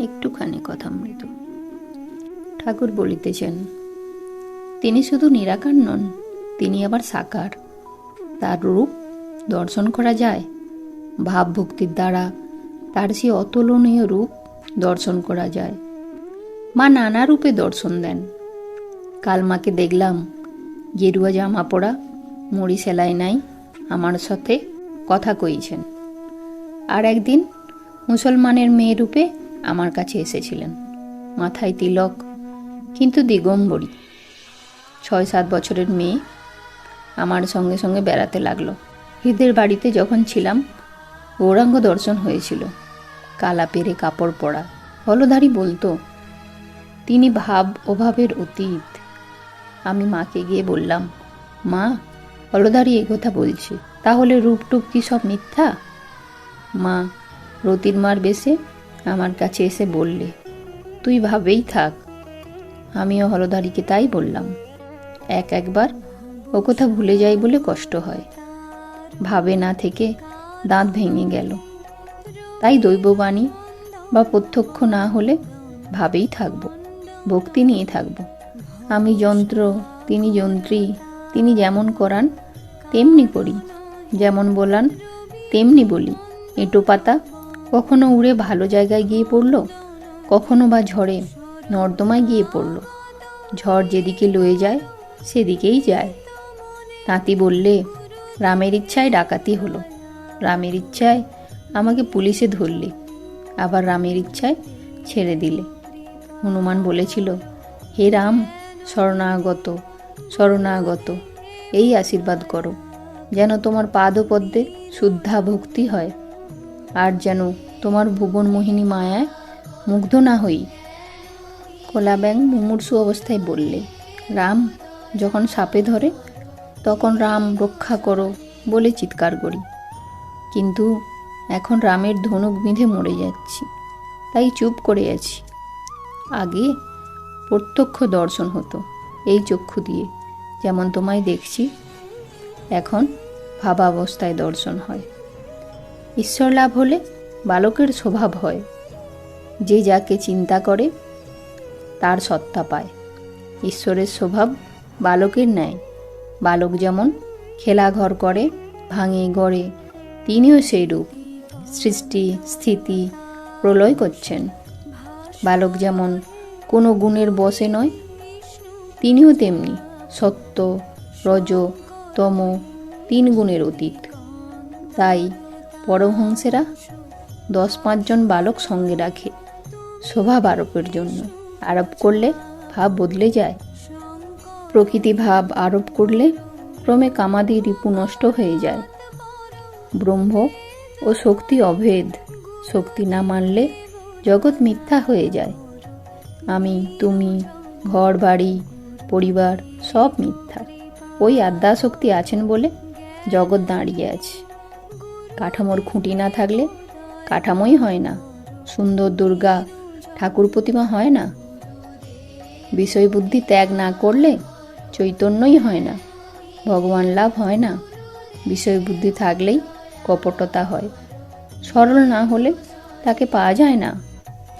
একটুখানি কথামৃত ঠাকুর বলিতেছেন, তিনি শুধু নিরাকার নন, তিনি আবার সাকার। তার রূপ দর্শন করা যায়। ভাবভক্তির দ্বারা তার সে অতুলনীয় রূপ দর্শন করা যায়। মা নানা রূপে দর্শন দেন। কাল মাকে দেখলাম, গেরুয়া জামা পরা মুড়ি সেলাই নাই, আমার সাথে কথা কইছেন। আর একদিন মুসলমানের মেয়ে রূপে আমার কাছে এসেছিলেন। মাথায় তিলক, কিন্তু দিগম্বরী। ছয় সাত বছরের মেয়ে আমার সঙ্গে সঙ্গে বেড়াতে লাগল। হৃদের বাড়িতে যখন ছিলাম, গৌরাঙ্গ দর্শন হয়েছিল। কালা পেরে কাপড় পরা, হলধারী বলতো, তিনি ভাব অভাবের অতীত। আমি মাকে গিয়ে বললাম, মা, হলধারী কথা বলছে, তাহলে রূপটুপ কি সব মিথ্যা? মা, রতির মার বেশে আমার কাছে এসে বললে, তুই ভাবেই থাক। আমিও হলধারীকে তাই বললাম। এক একবার ও কথা ভুলে যাই বলে কষ্ট হয়। ভাবে না থেকে দাঁত ভেঙে গেল। তাই দৈববাণী বা প্রত্যক্ষ না হলে ভাবেই থাকব, ভক্তি নিয়ে থাকব। আমি যন্ত্র, তিনি যন্ত্রী, তিনি যেমন করান, তেমনি করি। যেমন বলান, তেমনি বলি। এঁটো পাতা কখনো উড়ে ভালো জায়গায় গিয়ে পড়ল? কখনো বা ঝড়ে নর্দমায় গিয়ে পড়ল? ঝড় যেদিকে লয়ে যায়, সেদিকেই যায়। তাঁতি বললে, রামের ইচ্ছায় ডাকাতি হলো। রামের ইচ্ছায় আমাকে পুলিশে ধরলে, আবার রামের ইচ্ছায় ছেড়ে দিলে। হনুমান বলেছিল, হে রাম, শরণাগত শরণাগত, এই আশীর্বাদ করো, যেন তোমার পাদপদ্মে শুদ্ধা ভক্তি হয়। আর যেন তোমার ভুবন মোহিনী মায়ায় মুগ্ধ না হই। কোলাব্যাং মুমূর্ষু অবস্থায় বললে, রাম, যখন সাপে ধরে, তখন রাম রক্ষা করো বলে চিৎকার করি। কিন্তু এখন রামের ধনুক বিঁধে মরে যাচ্ছি, তাই চুপ করে আছি। আগে প্রত্যক্ষ দর্শন হতো এই চক্ষু দিয়ে, যেমন তোমায় দেখছি, এখন ভাবাবস্থায় দর্শন হয়। ঈশ্বর লাভ হলে বালকের স্বভাব হয়। যে যাকে চিন্তা করে, তার সত্তা পায়। ঈশ্বরের স্বভাব বালকের ন্যায়। বালক যেমন খেলাঘর করে, ভাঙে গড়ে, তিনিও সেই রূপ সৃষ্টি, স্থিতি, প্রলয় করছেন। বালক যেমন কোনো গুণের বসে নয়, তিনিও তেমনি সত্য, রজ, তম, তিন গুণের অতীত। তাই পরমহংসেরা দশ পাঁচজন বালক সঙ্গে রাখে স্বভাব আরোপের জন্য। আরোপ করলে ভাব বদলে যায়। প্রকৃতি ভাব আরোপ করলে ক্রমে কামাদি রিপু নষ্ট হয়ে যায়। ব্রহ্ম ও শক্তি অভেদ, শক্তি না মানলে জগৎ মিথ্যা হয়ে যায়। আমি, তুমি, ঘর, বাড়ি, পরিবার সব মিথ্যা। ওই আদ্যাশক্তি আছেন বলে জগৎ দাঁড়িয়ে আছে। কাঠামোর খুঁটি না থাকলে কাঠামোই হয় না। সুন্দর দুর্গা ঠাকুর প্রতিমা হয় না। বিষয় বুদ্ধি ত্যাগ না করলে চৈতন্যই হয় না। ভগবান লাভ হয় না। বিষয় বুদ্ধি থাকলেই কপটতা হয়। সরল না হলে তাকে পাওয়া যায় না।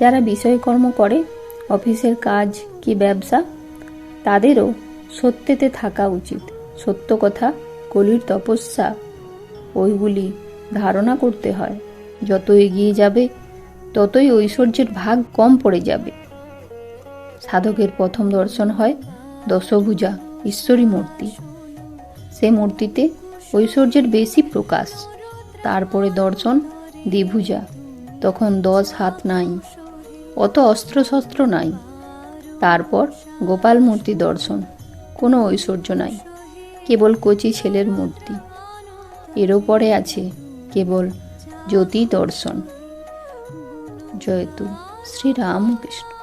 যারা বিষয়কর্ম করে, অফিসের কাজ কি ব্যবসা? তাদেরও সত্যেতে থাকা উচিত। সত্য কথা, কলির তপস্যা, ওইগুলি ধারণা করতে হয়। যত এগিয়ে যাবে, ততই ঐশ্বর্যের ভাগ কম পড়ে যাবে। সাধকের প্রথম দর্শন হয় দশভুজা, ঈশ্বরী মূর্তি। সে মূর্তিতে ঐশ্বর্যের বেশি প্রকাশ। তারপরে দর্শন দ্বিভুজা, তখন দশ হাত নাই। অত অস্ত্রশস্ত্র নাই। তারপর গোপাল মূর্তি দর্শন, কোনো ঐশ্বর্য নাই, কেবল কচি ছেলের মূর্তি। এরও পরে আছে কেবল জ্যোতি দর্শন জয়তু শ্রীরামকৃষ্ণ